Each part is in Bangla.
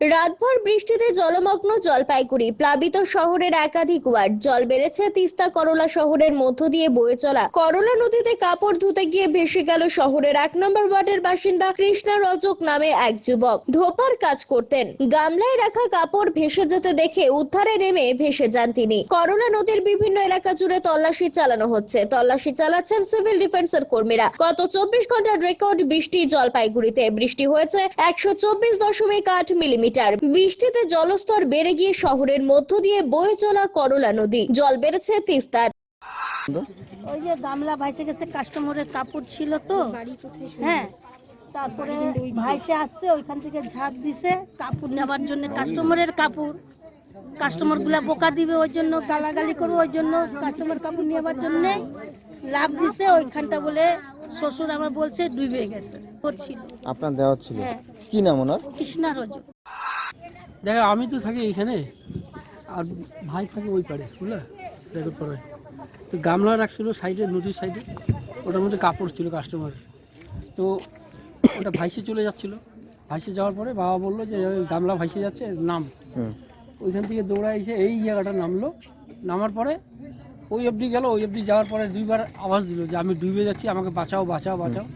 রাতভর বৃষ্টিতে জলমগ্ন জলপাইগুড়ি, প্লাবিত শহরের একাধিক ওয়ার্ড। জল বেড়েছে তিস্তা, করলা শহরের মধ্য দিয়ে বয়ে চলা। করলা নদীতে কাপড় ধুতে গিয়ে ভেসে গেল শহরের এক নম্বর ওয়ার্ডের বাসিন্দা কৃষ্ণা রজক নামে এক যুবক। ধোপার কাজ করতেন। গামলায় রাখা কাপড় ভেসে যেতে দেখে উদ্ধারে নেমে ভেসে যান তিনি। করলা নদীর বিভিন্ন এলাকা জুড়ে তল্লাশি চালানো হচ্ছে। তল্লাশি চালাচ্ছেন সিভিল ডিফেন্সের কর্মীরা। গত চব্বিশ ঘণ্টার রেকর্ড বৃষ্টি জলপাইগুড়িতে। বৃষ্টি হয়েছে একশো চব্বিশ দশমিক আট মিলিমিটার। বৃষ্টিতে জলস্তর বেড়ে গিয়ে শহরের মধ্য দিয়ে বয়ে চলা করলা নদী। জল বেড়েছে তিস্তার ওই যে গামলা ভাইসে গেছে কাস্টমারের কাপড় ছিল তো। হ্যাঁ তারপরে ভাইসে আসছে ওইখান থেকে ঝাঁপ দিছে কাপড় নেবার জন্য কাস্টমারের কাপড়। কাস্টমারগুলা বোকা দিবে ওই জন্য গালাগালি করব ওই জন্য কাস্টমার কাপড় নেবার জন্য লাভ দিছে ওইখানটা বলে শ্বশুর আমার বলছে ডুবে গেছে। করছিল আপনার দেওয়া ছিল। হ্যাঁ। কি নাম ওনার? কৃষ্ণা রজ দেখো আমি তো থাকি এইখানে। আর ভাই থাকে ওই পারে বুঝলা? রেকর্ড পাড়ায়। তো গামলা রাখছিল সাইডে নদীর সাইডে। ওটার মধ্যে কাপড় ছিল কাস্টমার তো ওটা ভাইসে চলে যাচ্ছিল। ভাইসে যাওয়ার পরে বাবা বলল যে গামলা ভাইসে যাচ্ছে নাম। ওইখান থেকে দৌড়া এসে এই জায়গাটা নামলো। নামার পরে ওই অবধি গেল ওই অবধি যাওয়ার পরে দুইবার আওয়াজ দিল যে আমি ডুবে যাচ্ছি আমাকে বাঁচাও বাঁচাও বাঁচাও।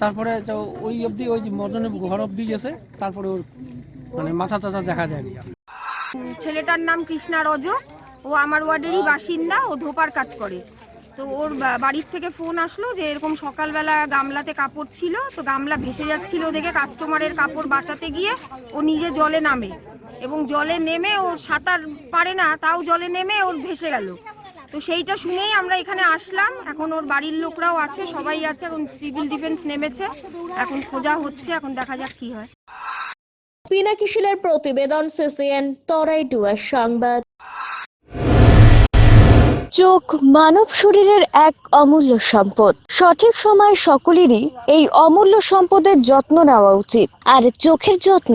তারপরে তো ওই অবধি ওই যে মদনের ঘর অবধি গেছে। তারপরে ওর মানে মাথা টাথা দেখা যায়নি। ছেলেটার নাম কৃষ্ণা রজ। ও আমার ওয়ার্ডেরই বাসিন্দা, ও ধোপার কাজ করে। তো ওর বাড়ির থেকে ফোন আসলো যে এরকম সকালবেলা গামলাতে কাপড় ছিল, তো গামলা ভেসে যাচ্ছিল দেখে কাস্টমারের কাপড় বাঁচাতে গিয়ে, ও নিজে জলে নামে। এবং জলে নেমে ও সাঁতার পারে না, তাও জলে নেমে ওর ভেসে গেল। তো সেইটা শুনেই আমরা এখানে আসলাম। এখন ওর বাড়ির লোকরাও আছে, সবাই আছে, এখন সিভিল ডিফেন্স নেমেছে। এখন খোঁজা হচ্ছে, এখন দেখা যাক কি হয়। পিনাকি শিলের প্রতিবেদন সিসিএন, তরাই ডুয়ার সংবাদ। চোখ মানব শরীরের এক অমূল্য সম্পদ। সঠিক সময় সকলেরই এই অমূল্য সম্পদের যত্ন নেওয়া উচিত। আর চোখের যত্ন